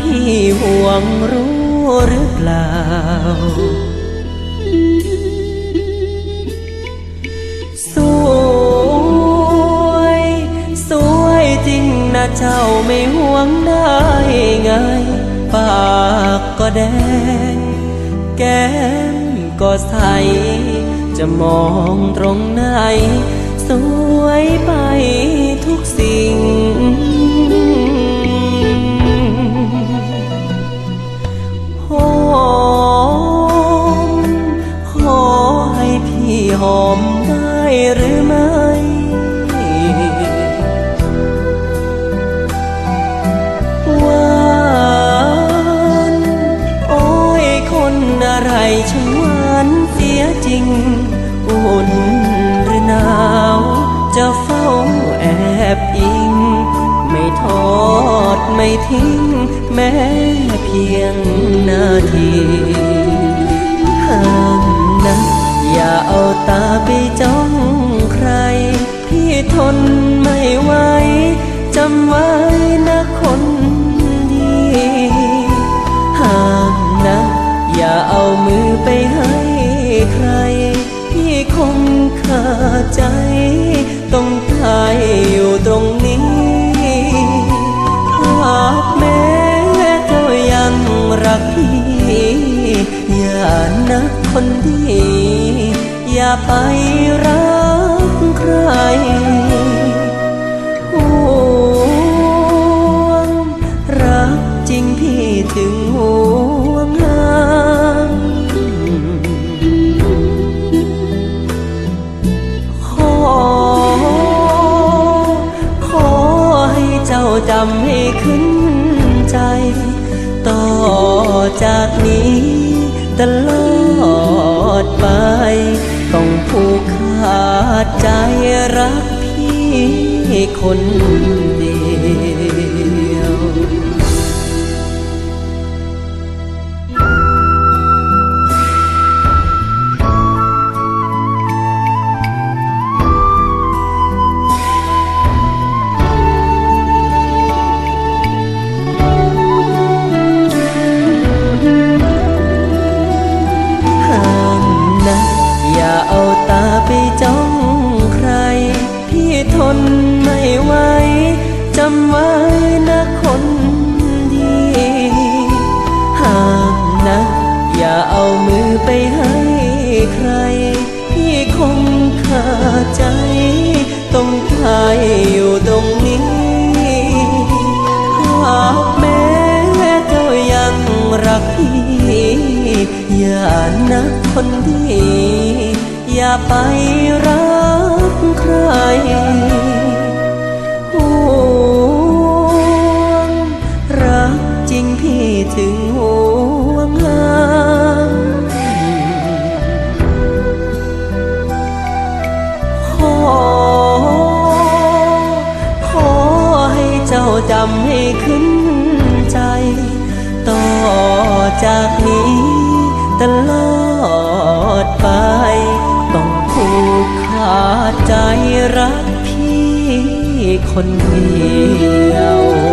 พี่ห่วงรู้หรือเปล่า สวย สวยจริงนะเจ้าไม่ห่วงได้ไง ปากก็แดง แก้มก็ใส จะมองตรงไหน สวยไปทุกสิ่ง อมได้หรือไม่ หวานโอ้ยคนอะไรช่างหวานเสียจริง อุ่นหรือหนาว จะเฝ้าแอบอิง ไม่ทอดไม่ทิ้ง แม้เพียงนาที อย่าเอาตาไปจ้องใคร พี่ทนไม่ไหวจำไว้นะคนดีห้ามนะ อย่าเอามือไปให้ใคร พี่คงขาดใจ ต้องตายอยู่ตรงนี้หากแม้เจ้ายังรักพี่ อย่านะคนดี อย่าไปรักใครห่วงรักจริงพี่ถึงห่วงหาขอ ขอให้เจ้าจำให้ขึ้นใจ ต่อจากนี้ ตลอดไป ต้องผูกขาดใจรักพี่คนเดียวำไว้นะคนดีห้ามนะ อย่าเอามือไปให้ใคร พี่คงขาดใจ ต้องตายอยู่ตรงนี้หากแม้เจ้ายังรักพี่ อย่านะคนดี อย่าไปรักใคร ถึงห่วงหาขอ ขอให้เจ้าจำให้ขึ้นใจ ต่อจากนี้ตลอดไป ต้องผูกขาดใจรักพี่คนเดียว